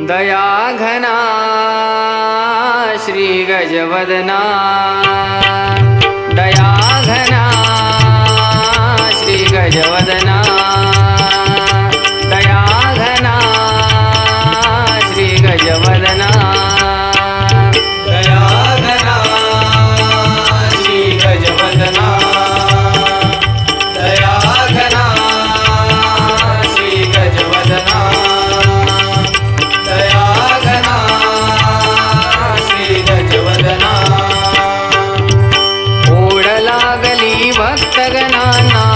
दयाघना श्रीगजवदना दयाघना श्रीगजवदना பக்தகனான்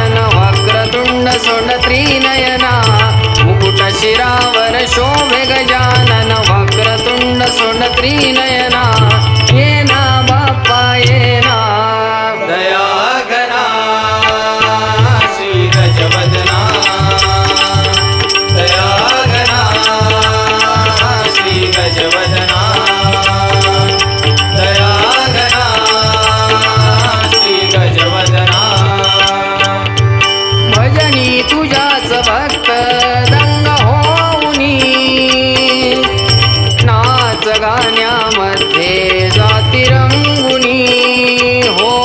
नयन वक्रतुंड त्रिनयना मुकुट शिरावर शोभे गजानन वक्रतुंड त्रिनयना गाण्यामध्ये जाती रंगुनी. हो